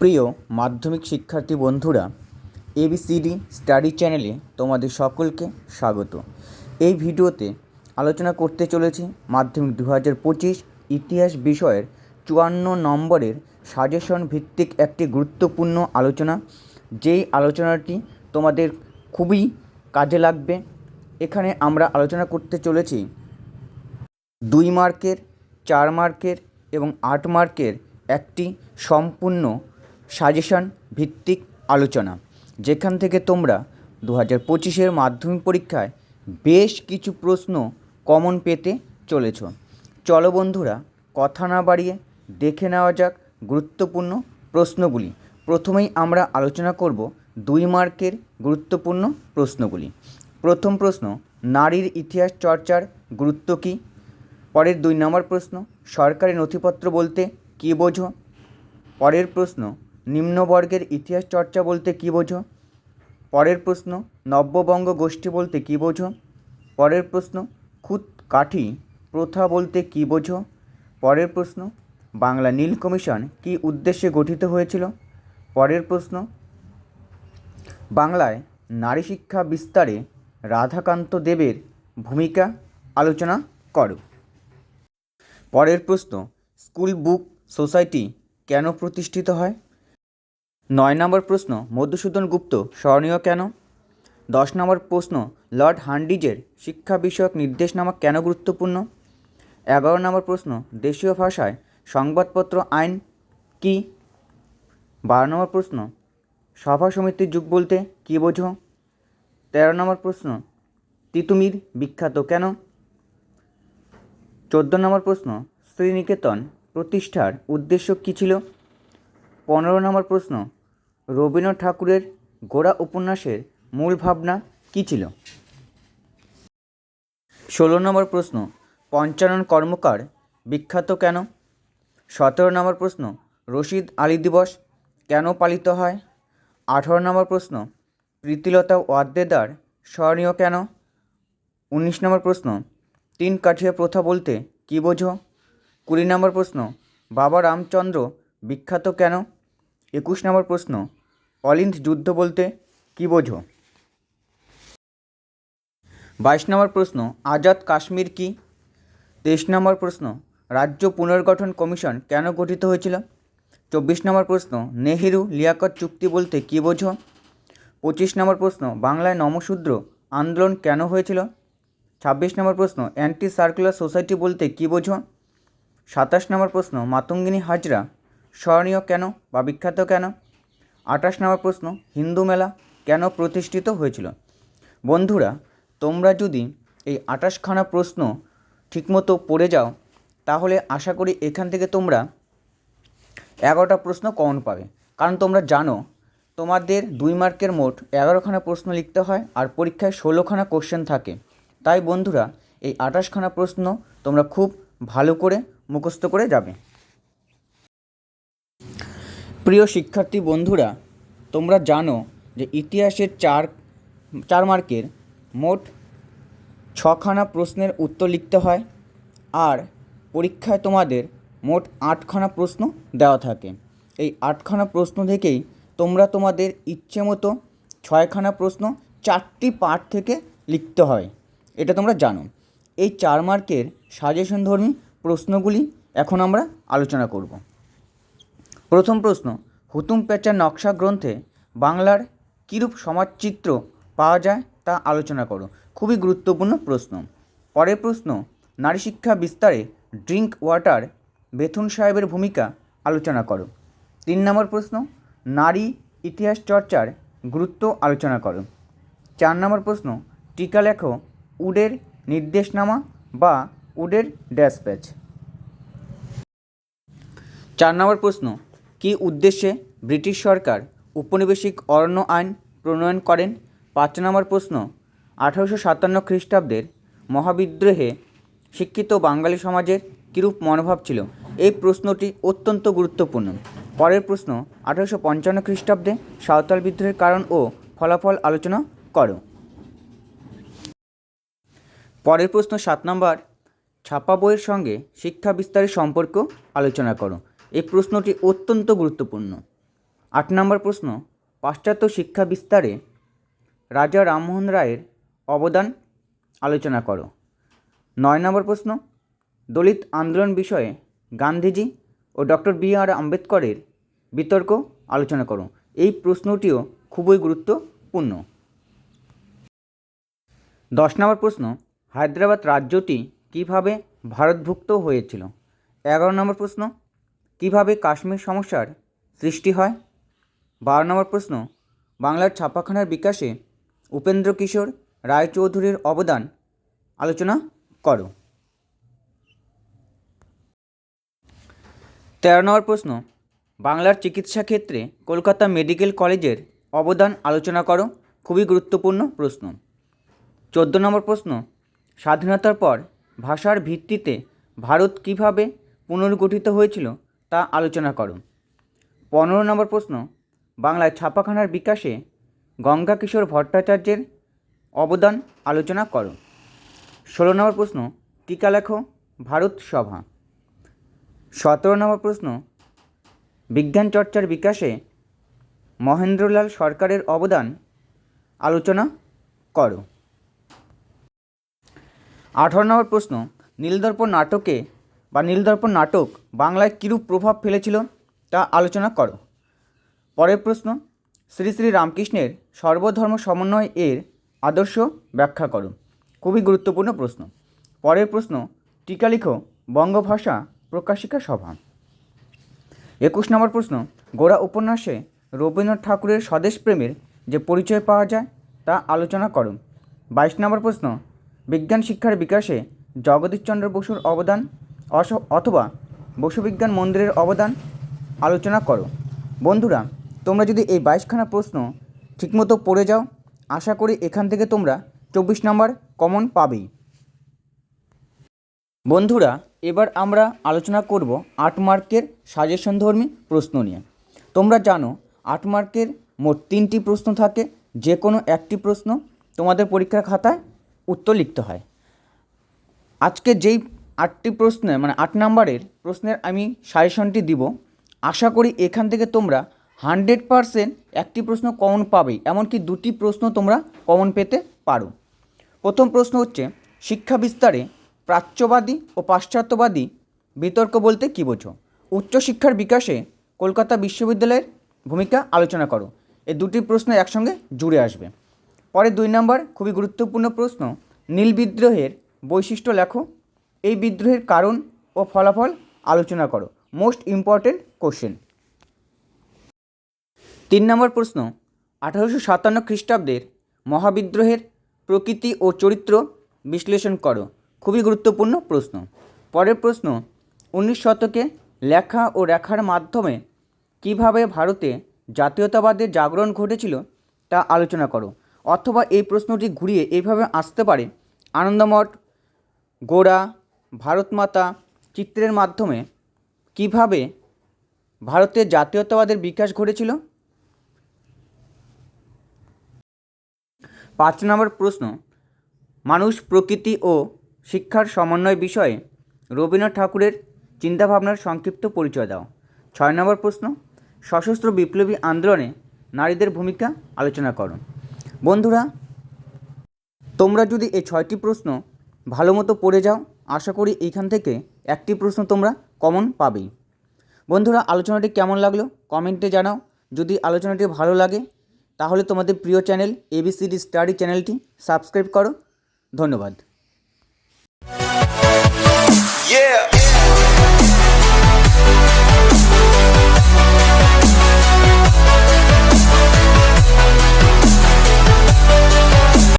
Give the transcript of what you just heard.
প্রিয় মাধ্যমিক শিক্ষার্থী বন্ধুরা এবিসিডি স্টাডি চ্যানেলে তোমাদের সকলকে স্বাগত। এই ভিডিওতে আলোচনা করতে চলেছি মাধ্যমিক দু হাজার পঁচিশ ইতিহাস বিষয়ের চুয়ান্ন নম্বরের সাজেশন ভিত্তিক একটি গুরুত্বপূর্ণ আলোচনা। যেই আলোচনাটি তোমাদের খুবই কাজে লাগবে। এখানে আমরা আলোচনা করতে চলেছি দুই মার্কের, চার মার্কের এবং আট মার্কের একটি সম্পূর্ণ সাজেশন ভিত্তিক আলোচনা, যেখান থেকে তোমরা দু হাজার পঁচিশের মাধ্যমিক পরীক্ষায় বেশ কিছু প্রশ্ন কমন পেতে চলেছ। চলো বন্ধুরা, কথা না বাড়িয়ে দেখে নেওয়া যাক গুরুত্বপূর্ণ প্রশ্নগুলি। প্রথমেই আমরা আলোচনা করব দুই মার্কের গুরুত্বপূর্ণ প্রশ্নগুলি। প্রথম প্রশ্ন, নারীর ইতিহাস চর্চার গুরুত্ব কী? পরের দুই নম্বর প্রশ্ন সরকারি নথিপত্র বলতে কী বোঝো? পরের প্রশ্ন নিম্নবর্গের ইতিহাস চর্চা বলতে কী বোঝো? পরের প্রশ্ন, নব্যবঙ্গ গোষ্ঠী বলতে কী বোঝো? পরের প্রশ্ন, খুদ কাঠি প্রথা বলতে কী বোঝো? পরের প্রশ্ন, বাংলা নীল কমিশন কী উদ্দেশ্যে গঠিত হয়েছিল? পরের প্রশ্ন, বাংলায় নারী শিক্ষা বিস্তারে রাধাকান্ত দেবের ভূমিকা আলোচনা করো। পরের প্রশ্ন, স্কুল বুক সোসাইটি কেন প্রতিষ্ঠিত হয়? নয় নম্বর প্রশ্ন, মধুসূদন গুপ্ত স্মরণীয় কেন? দশ নম্বর প্রশ্ন, লর্ড হান্ডিজের শিক্ষা বিষয়ক নির্দেশনামা কেন গুরুত্বপূর্ণ? এগারো নম্বর প্রশ্ন, দেশীয় ভাষায় সংবাদপত্র আইন কি? বারো নম্বর প্রশ্ন, সভা সমিতির যুগ বলতে কী বোঝো? তেরো নম্বর প্রশ্ন, তিতুমির বিখ্যাত কেন? চোদ্দ নম্বর প্রশ্ন, শ্রীনিকেতন প্রতিষ্ঠার উদ্দেশ্য কী ছিল? পনেরো নম্বর প্রশ্ন রবীন্দ্রনাথ ঠাকুরের গোড়া উপন্যাসের মূল ভাবনা কী ছিল? ষোলো নম্বর প্রশ্ন, পঞ্চানন কর্মকার বিখ্যাত কেন? সতেরো নম্বর প্রশ্ন, রশিদ আলী দিবস কেন পালিত হয়? আঠারো নম্বর প্রশ্ন, প্রীতিলতা ওয়াদ্দেদার স্মরণীয় কেন? উনিশ নম্বর প্রশ্ন, তিন কাঠিয়া প্রথা বলতে কী বোঝো? কুড়ি নম্বর প্রশ্ন, বাবা রামচন্দ্র বিখ্যাত কেন? একুশ নম্বর প্রশ্ন অলিন্দ যুদ্ধ বলতে কী বোঝো? বাইশ নম্বর প্রশ্ন, আজাদ কাশ্মীর কি? তেইশ নম্বর প্রশ্ন, রাজ্য পুনর্গঠন কমিশন কেন গঠিত হয়েছিল? চব্বিশ নম্বর প্রশ্ন, নেহেরু লিয়াকত চুক্তি বলতে কী বোঝো? পঁচিশ নম্বর প্রশ্ন, বাংলায় নমশূদ্র আন্দোলন কেন হয়েছিল? ছাব্বিশ নম্বর প্রশ্ন অ্যান্টি সার্কুলার সোসাইটি বলতে কী বোঝো? সাতাশ নম্বর প্রশ্ন, মাতঙ্গিনী হাজরা স্মরণীয় কেন বা বিখ্যাত কেন? আঠাশ নম্বর প্রশ্ন, হিন্দু মেলা কেন প্রতিষ্ঠিত হয়েছিল? বন্ধুরা, তোমরা যদি এই আঠাশখানা প্রশ্ন ঠিকমতো পড়ে যাও, তাহলে আশা করি এখান থেকে তোমরা এগারোটা প্রশ্ন কমন পাবে। কারণ তোমরা জানো, তোমাদের দুই মার্কের মোট এগারোখানা প্রশ্ন লিখতে হয় আর পরীক্ষায় ষোলোখানা কোশ্চেন থাকে। তাই বন্ধুরা, এই আঠাশখানা প্রশ্ন তোমরা খুব ভালো করে মুখস্থ করে যাবে। প্রিয় শিক্ষার্থী বন্ধুরা, তোমরা জানো যে ইতিহাসের চার চার মার্কের মোট ছখানা প্রশ্নের উত্তর লিখতে হয় আর পরীক্ষায় তোমাদের মোট আটখানা প্রশ্ন দেওয়া থাকে। এই আটখানা প্রশ্ন থেকেই তোমরা তোমাদের ইচ্ছে মতো ছয়খানা প্রশ্ন চারটি পার্ট থেকে লিখতে হয়। এটা তোমরা জানো। এই চার মার্কের সাজেশন ধর্মী প্রশ্নগুলি এখন আমরা আলোচনা করব। প্রথম প্রশ্ন, হুতুম প্যাচার নকশা গ্রন্থে বাংলার কীরূপ সমাজচিত্র পাওয়া যায় তা আলোচনা করো। খুবই গুরুত্বপূর্ণ প্রশ্ন। পরের প্রশ্ন, নারী শিক্ষা বিস্তারে ড্রিঙ্ক ওয়াটার বেথুন সাহেবের ভূমিকা আলোচনা করো। তিন নম্বর প্রশ্ন, নারী ইতিহাস চর্চার গুরুত্ব আলোচনা করো। চার নম্বর প্রশ্ন, টিকা লেখো উডের নির্দেশনামা বা উডের ড্যাশ প্যাচ। চার নম্বর প্রশ্ন কী উদ্দেশ্যে ব্রিটিশ সরকার উপনিবেশিক অরণ্য আইন প্রণয়ন করেন? পাঁচ নম্বর প্রশ্ন, আঠারোশো সাতান্ন খ্রিস্টাব্দের মহাবিদ্রোহে শিক্ষিত বাঙালি সমাজের কীরূপ মনোভাব ছিল? এই প্রশ্নটি অত্যন্ত গুরুত্বপূর্ণ। পরের প্রশ্ন, আঠারোশো পঞ্চান্ন খ্রিস্টাব্দে সাঁওতাল বিদ্রোহের কারণ ও ফলাফল আলোচনা করো। পরের প্রশ্ন, সাত নম্বর, ছাপা বইয়ের সঙ্গে শিক্ষা বিস্তারের সম্পর্ক আলোচনা করো। এই প্রশ্নটি অত্যন্ত গুরুত্বপূর্ণ। আট নম্বর প্রশ্ন, পাশ্চাত্য শিক্ষা বিস্তারে রাজা রামমোহন রায়ের অবদান আলোচনা করো। নয় নম্বর প্রশ্ন, দলিত আন্দোলন বিষয়ে গান্ধীজি ও ডক্টর বি আর আম্বেদকরের বিতর্ক আলোচনা করো। এই প্রশ্নটিও খুবই গুরুত্বপূর্ণ। দশ নম্বর প্রশ্ন, হায়দ্রাবাদ রাজ্যটি কীভাবে ভারতভুক্ত হয়েছিল? এগারো নম্বর প্রশ্ন কীভাবে কাশ্মীর সমস্যার সৃষ্টি হয়? বারো নম্বর প্রশ্ন। বাংলার ছাপাখানার বিকাশে উপেন্দ্র কিশোর রায়চৌধুরীর অবদান আলোচনা করো। তেরো নম্বর প্রশ্ন। বাংলার চিকিৎসা ক্ষেত্রে কলকাতা মেডিকেল কলেজের অবদান আলোচনা করো। খুবই গুরুত্বপূর্ণ প্রশ্ন। চোদ্দ নম্বর প্রশ্ন। স্বাধীনতার পর ভাষার ভিত্তিতে ভারত কীভাবে পুনর্গঠিত হয়েছিল? তা আলোচনা করো। পনেরো নম্বর প্রশ্ন, বাংলায় ছাপাখানার বিকাশে গঙ্গা কিশোর ভট্টাচার্যের অবদান আলোচনা করো। ষোলো নম্বর প্রশ্ন, টিকা লেখো, ভারত সভা। সতেরো নম্বর প্রশ্ন, বিজ্ঞান চর্চার বিকাশে মহেন্দ্রলাল সরকারের অবদান আলোচনা করো। আঠারো নম্বর প্রশ্ন, নীলদর্পণ নাটকে বা নীলদর্পণ নাটক বাংলায় কীরূপ প্রভাব ফেলেছিল তা আলোচনা করো। পরের প্রশ্ন, শ্রী শ্রী রামকৃষ্ণের সর্বধর্ম সমন্বয় এর আদর্শ ব্যাখ্যা করো। খুবই গুরুত্বপূর্ণ প্রশ্ন। পরের প্রশ্ন, টিকা লিখো বঙ্গভাষা প্রকাশিকা সভা। একুশ নম্বর প্রশ্ন, গোড়া উপন্যাসে রবীন্দ্রনাথ ঠাকুরের স্বদেশ প্রেমের যে পরিচয় পাওয়া যায় তা আলোচনা করো। বাইশ নম্বর প্রশ্ন, বিজ্ঞান শিক্ষার বিকাশে জগদীশচন্দ্র বসুর অবদান অথবা বসু বিজ্ঞান মন্দিরের অবদান আলোচনা করো। বন্ধুরা, তোমরা যদি এই বাইশখানা প্রশ্ন ঠিকমতো পড়ে যাও, আশা করি এখান থেকে তোমরা চব্বিশ নম্বর কমন পাবেই। বন্ধুরা, এবার আমরা আলোচনা করব আট মার্কের সাজেশনধর্মী প্রশ্ন নিয়ে। তোমরা জানো, আট মার্কের মোট তিনটি প্রশ্ন থাকে যে কোনো একটি প্রশ্ন তোমাদের পরীক্ষার খাতায় উত্তর লিখতে হয়। আজকে যেই আটটি প্রশ্নে মানে আট নাম্বারের প্রশ্নের আমি সাজেশনটি দিব। আশা করি এখান থেকে তোমরা হান্ড্রেড পারসেন্ট একটি প্রশ্ন কমন পাবেই এমনকি দুটি প্রশ্ন তোমরা কমন পেতে পারো। প্রথম প্রশ্ন হচ্ছে, শিক্ষা বিস্তারে প্রাচ্যবাদী ও পাশ্চাত্যবাদী বিতর্ক বলতে কী বোঝো? উচ্চশিক্ষার বিকাশে কলকাতা বিশ্ববিদ্যালয়ের ভূমিকা আলোচনা করো। এই দুটি প্রশ্ন একসঙ্গে জুড়ে আসবে। পরে দুই নম্বর, খুবই গুরুত্বপূর্ণ প্রশ্ন, নীল বিদ্রোহের বৈশিষ্ট্য লেখো। এই বিদ্রোহের কারণ ও ফলাফল আলোচনা করো। মোস্ট ইম্পর্টেন্ট কোশ্চেন তিন নম্বর প্রশ্ন, আঠারোশো সাতান্ন খ্রিস্টাব্দের মহাবিদ্রোহের প্রকৃতি ও চরিত্র বিশ্লেষণ করো। খুবই গুরুত্বপূর্ণ প্রশ্ন। পরের প্রশ্ন, উনিশ শতকে লেখা ও রেখার মাধ্যমে কীভাবে ভারতে জাতীয়তাবাদের জাগরণ ঘটেছিল তা আলোচনা করো। অথবা এই প্রশ্নটি ঘুরিয়ে এইভাবে আসতে পারে। আনন্দমঠ, গোড়া ভারতমাতা চিত্রের মাধ্যমে কীভাবে ভারতের জাতীয়তাবাদের বিকাশ ঘটেছিল? পাঁচ নম্বর প্রশ্ন। মানুষ, প্রকৃতি ও শিক্ষার সমন্বয় বিষয়ে রবীন্দ্রনাথ ঠাকুরের চিন্তাভাবনার সংক্ষিপ্ত পরিচয় দাও। ছয় নম্বর প্রশ্ন। সশস্ত্র বিপ্লবী আন্দোলনে নারীদের ভূমিকা আলোচনা করো। বন্ধুরা, তোমরা যদি এই ছয়টি প্রশ্ন ভালো মতো পড়ে যাও আশা করি এইখান থেকে একটি প্রশ্ন তোমরা কমন পাবেই। বন্ধুরা, আলোচনাটি কেমন লাগল? কমেন্টে জানাও। যদি আলোচনাটি ভালো লাগে, তাহলে তোমাদের প্রিয় channel A B C D study চ্যানেলটি সাবস্ক্রাইব করো। ধন্যবাদ। Yeah!